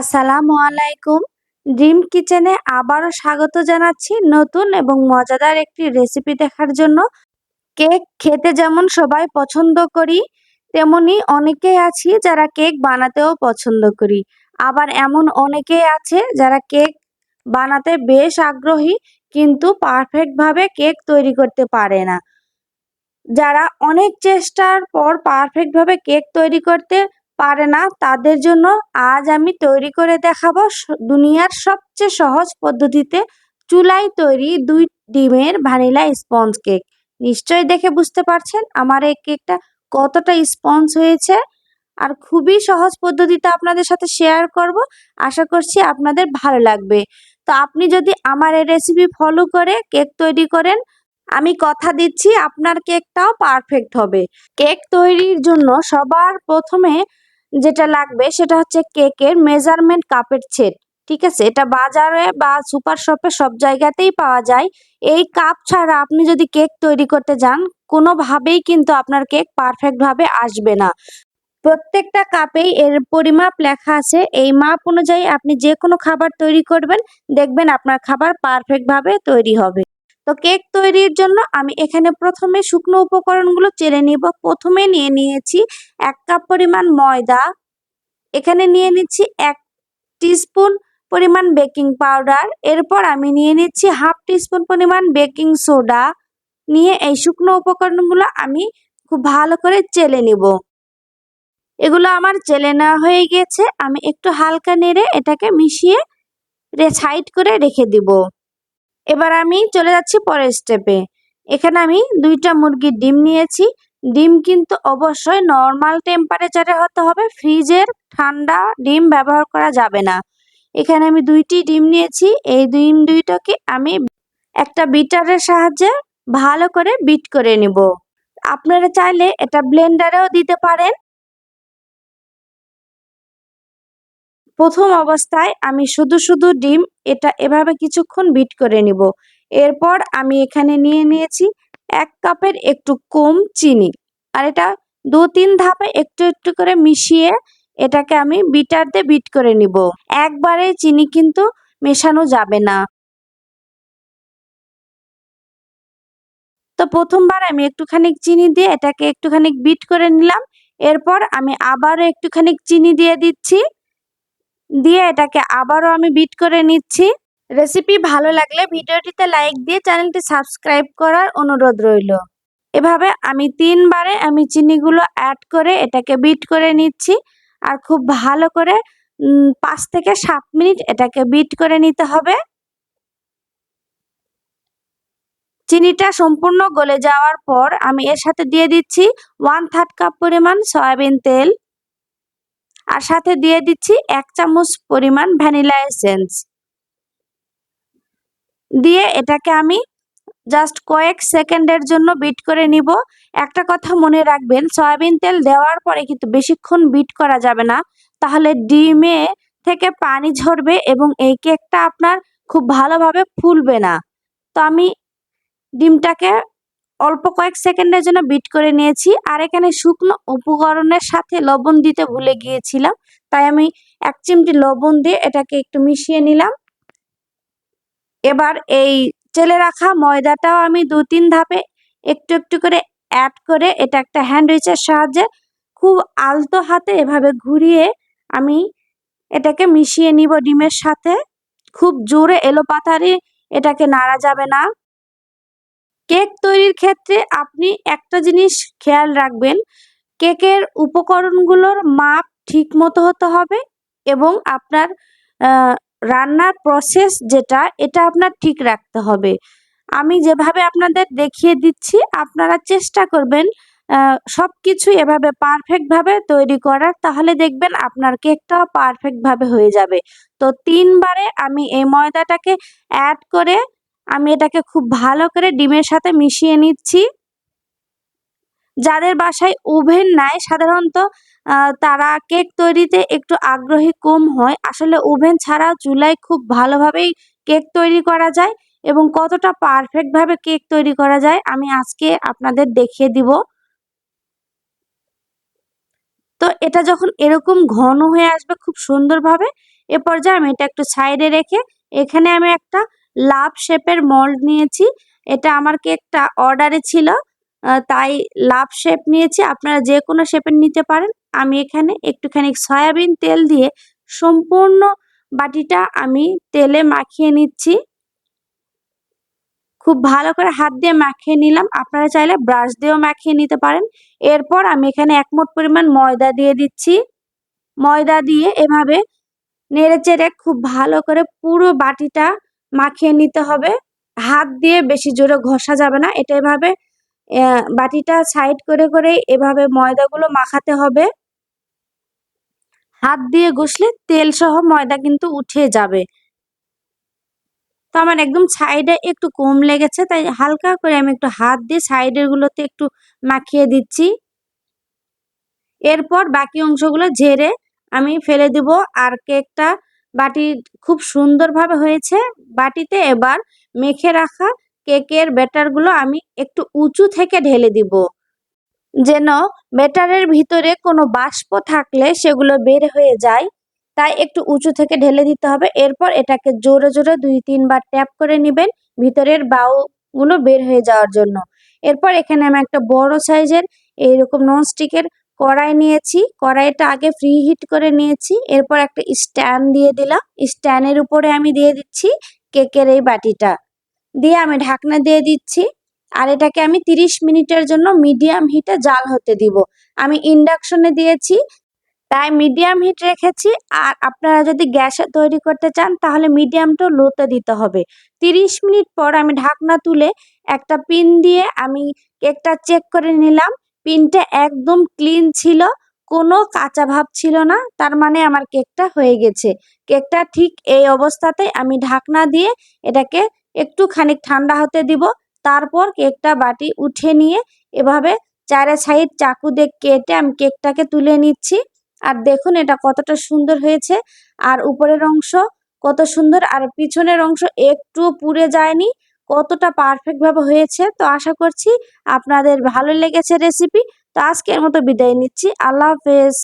আসসালামু আলাইকুম। ড্রিম কিচেনে আবারও স্বাগত জানাচ্ছি নতুন এবং মজাদার একটি রেসিপি দেখার জন্য। কেক খেতে যেমন সবাই পছন্দ করি, তেমনি অনেকেই আছি যারা কেক বানাতেও পছন্দ করি। আবার এমন অনেকেই আছে যারা কেক বানাতে বেশ আগ্রহী, কিন্তু পারফেক্টভাবে কেক তৈরি করতে পারে না। যারা অনেক চেষ্টার পর পারফেক্টভাবে কেক তৈরি করতে পারে না। তাদের জন্য আজ আমি তৈরি করে দেখাবো দুনিয়ার সবচেয়ে সহজ পদ্ধতিতে চুলায় তৈরি দুই ডিমের ভ্যানিলা স্পঞ্জ কেক। নিশ্চয়ই দেখে বুঝতে পারছেন আমার এই কেকটা কতটা স্পঞ্জ হয়েছে। আর খুবই সহজ পদ্ধতিতে আপনাদের সাথে শেয়ার করব। আশা করছি আপনাদের ভালো লাগবে। তো আপনি যদি আমার এই রেসিপি ফলো করে কেক তৈরি করেন, আমি কথা দিচ্ছি আপনার কেকটাও পারফেক্ট হবে। কেক তৈরির জন্য সবার প্রথমে যেটা লাগবে সেটা হচ্ছে কেকের মেজারমেন্ট কাপের সেট ঠিক আছে? এটা বাজারে বা সুপার শপে সব জায়গাতেই পাওয়া যায়। এই কাপ ছাড়া আপনি যদি কেক তৈরি করতে যান, কোনোভাবেই কিন্তু আপনার কেক পারফেক্টভাবে আসবে না। প্রত্যেকটা কাপেই এর পরিমাপ লেখা আছে। এই মাপ অনুযায়ী আপনি যে কোনো খাবার তৈরি করবেন, দেখবেন আপনার খাবার পারফেক্টভাবে তৈরি হবে। তো কেক তৈরির জন্য আমি এখানে প্রথমে শুকনো উপকরণগুলো চেলে নিব। প্রথমে নিয়ে নিয়েছি এক কাপ পরিমাণ ময়দা। এখানে নিয়ে নিচ্ছি এক টিস্পুন পরিমাণ বেকিং পাউডার। এরপর আমি নিয়ে নিচ্ছি হাফ টিস্পুন পরিমাণ বেকিং সোডা। নিয়ে এই শুকনো উপকরণগুলো আমি খুব ভালো করে চেলে নিব। এগুলো আমার চেলে নেওয়া হয়ে গিয়েছে আমি একটু হালকা নেড়ে এটাকে মিশিয়ে সাইড করে রেখে দিব। এবার আমি চলে যাচ্ছি পরের স্টেপে এখানে আমি দুইটা মুরগির ডিম নিয়েছি। ডিম কিন্তু অবশ্যই নর্মাল টেম্পারেচারে হতে হবে। ফ্রিজের ঠান্ডা ডিম ব্যবহার করা যাবে না। এখানে আমি দুইটি ডিম নিয়েছি। এই ডিম দুইটাকে আমি একটা বিটারের সাহায্যে ভালো করে বিট করে নিব। আপনারা চাইলে এটা ব্লেন্ডারেও দিতে পারেন। প্রথম অবস্থায় আমি শুধু শুধু ডিম, এটা এভাবে কিছুক্ষণ বিট করে নিব। এরপর আমি এখানে নিয়ে নিয়েছি এক কাপের একটু কম চিনি। আর এটা দু তিন ধাপে একটু একটু করে মিশিয়ে এটাকে আমি বিটার দিয়ে বিট করে নিব। একবারে চিনি কিন্তু মেশানো যাবে না। তো প্রথমবার আমি একটুখানি চিনি দিয়ে এটাকে একটুখানি বিট করে নিলাম। এরপর আমি আবারও একটুখানি চিনি দিয়ে দিচ্ছি। দিয়ে এটাকে আবারও আমি বিট করে নিচ্ছি। রেসিপি ভালো লাগলে ভিডিওটিতে লাইক দিয়ে চ্যানেলটি সাবস্ক্রাইব করার অনুরোধ রইল। এভাবে আমি তিনবারে আমি চিনিগুলো অ্যাড করে এটাকে বিট করে নিচ্ছি আর খুব ভালো করে পাঁচ থেকে সাত মিনিট এটাকে বিট করে নিতে হবে। চিনিটা সম্পূর্ণ গলে যাওয়ার পর আমি এর সাথে দিয়ে দিচ্ছি ওয়ান থার্ড কাপ পরিমাণ সয়াবিন তেল। আর সাথে দিয়ে দিচ্ছি এক চামচ পরিমাণ ভ্যানিলা এসেন্স। দিয়ে এটাকে আমি জাস্ট কয়েক সেকেন্ডের জন্য বিট করে নিব। একটা কথা মনে রাখবেন, সয়াবিন তেল দেওয়ার পরে কিন্তু বেশিক্ষণ বিট করা যাবে না। তাহলে ডিমে থেকে পানি ঝরবে এবং এই কেকটা আপনার খুব ভালোভাবে ফুলবে না। তো আমি ডিমটাকে অল্প কয়েক সেকেন্ডের জন্য বিট করে নিয়েছি আর এখানে শুকনো উপকরণের সাথে লবণ দিতে ভুলে গিয়েছিলাম। তাই আমি এক চিমটি লবণ দিয়ে এটাকে একটু মিশিয়ে নিলাম। এবার এই চেলে রাখা ময়দাটাও আমি দু তিন ধাপে একটু একটু করে অ্যাড করে এটা একটা হ্যান্ডউইচের সাহায্যে খুব আলতো হাতে এভাবে ঘুরিয়ে আমি এটাকে মিশিয়ে নিব ডিমের সাথে। খুব জোরে এলোপাতারি এটাকে নাড়া যাবে না। কেক তৈরির ক্ষেত্রে আপনি একটা জিনিস খেয়াল রাখবেন, কেকের উপকরণগুলোর মাপ ঠিক মতো হতে হবে এবং আপনার রান্নার প্রসেস যেটা, এটা আপনার ঠিক রাখতে হবে। আমি যেভাবে আপনাদের দেখিয়ে দিচ্ছি, আপনারা চেষ্টা করবেন সব কিছু এভাবে পারফেক্টভাবে তৈরি করার, তাহলে দেখবেন আপনার কেকটাও পারফেক্টভাবে হয়ে যাবে। তো তিনবারে আমি এই ময়দাটাকে অ্যাড করে আমি এটাকে খুব ভালো করে ডিমের সাথে মিশিয়ে নিচ্ছি। যাদের বাসায় ওভেন নাই, সাধারণত তারা কেক তৈরিতে একটু আগ্রহী কম হয়। আসলে ওভেন ছাড়াও চুলায় খুব ভালোভাবেই কেক তৈরি করা যায় এবং কতটা পারফেক্টভাবে কেক তৈরি করা যায় আমি আজকে আপনাদের দেখিয়ে দিব। তো এটা যখন এরকম ঘন হয়ে আসবে খুব সুন্দরভাবে, এ পর্যায়ে আমি এটা একটু সাইডে রেখে এখানে আমি একটা লাভ শেপের মোল্ড নিয়েছি। এটা আমার কেকটা অর্ডারে ছিল তাই লাভ শেপ নিয়েছি। আপনারা যে কোনো শেপের নিতে পারেন। আমি এখানে একটুখানি সয়াবিন তেল দিয়ে সম্পূর্ণ বাটিটা আমি তেলে মাখিয়ে নিচ্ছি। খুব ভালো করে হাত দিয়ে মাখিয়ে নিলাম। আপনারা চাইলে ব্রাশ দিয়েও মাখিয়ে নিতে পারেন। এরপর আমি এখানে এক মুঠ পরিমাণ ময়দা দিয়ে দিচ্ছি। ময়দা দিয়ে এভাবে নেড়ে চেড়ে খুব ভালো করে পুরো বাটিটা মাখিয়ে নিতে হবে। হাত দিয়ে বেশি জোরে ঘষা যাবে না। এটা এভাবে বাটিটা সাইড করে করে এভাবে ময়দাগুলো মাখাতে হবে। হাত দিয়ে ঘষলে তেল সহ ময়দা কিন্তু উঠে যাবে। তো আমার একদম সাইডে একটু কম লেগেছে, তাই হালকা করে আমি একটু হাত দিয়ে সাইডের গুলোতে একটু মাখিয়ে দিচ্ছি। এরপর বাকি অংশগুলো ঝেড়ে আমি ফেলে দিব। আর কেকটা বাটি খুব সুন্দরভাবে হয়েছে। বাটিতে এবার মেখে রাখা কেকের ব্যাটারগুলো আমি একটু উঁচু থেকে ঢেলে দিব। যেন ব্যাটারের ভিতরে কোনো বাষ্প থাকলে সেগুলো বের হয়ে যায়, তাই একটু উঁচু থেকে ঢেলে দিতে হবে। এরপর এটাকে জোরে জোরে দুই তিনবার ট্যাপ করে নেবেন ভিতরের বাউগুলো বের হয়ে যাওয়ার জন্য। এরপর এখানে আমি একটা বড় সাইজের এইরকম ননস্টিকের কড়াই নিয়েছি। কড়াইটা আগে ফ্রি হিট করে নিয়েছি। এরপর একটা স্ট্যান্ড দিয়ে দিলাম। স্ট্যান্ডের উপরে আমি দিয়ে দিচ্ছি কেকের এই বাটিটা। দিয়ে আমি ঢাকনা দিয়ে দিচ্ছি। আর এটাকে আমি তিরিশ মিনিটের জন্য মিডিয়াম হিটে জাল হতে দিব। আমি ইন্ডাকশনে দিয়েছি। তাই মিডিয়াম হিট রেখেছি। আর আপনারা যদি গ্যাসে তৈরি করতে চান, তাহলে মিডিয়াম টু লোতে দিতে হবে। তিরিশ মিনিট পর আমি ঢাকনা তুলে একটা পিন দিয়ে আমি কেকটা চেক করে নিলাম। পিনটা একদম ক্লিন ছিল, কোনো কাঁচা ভাব ছিল না, তার মানে আমার কেকটা হয়ে গেছে। কেকটা ঠিক এই অবস্থাতে আমি ঢাকনা দিয়ে এটাকে একটু খানিক ঠান্ডা হতে দিব, তারপর কেকটা বাটি উঠে নিয়ে এভাবে চারে সাইড চাকু দিয়ে কেটে আমি কেকটাকে তুলে নিচ্ছি। আর দেখুন এটা কতটা সুন্দর হয়েছে, আর উপরের অংশ কত সুন্দর, আর পিছনের অংশ একটু পুড়ে যায়নি। কতটা পারফেক্টভাবে হয়েছে। তো আশা করছি আপনাদের ভালো লেগেছে রেসিপি তো আজকের মতো বিদায় নিচ্ছি। আল্লাহ হাফেজ।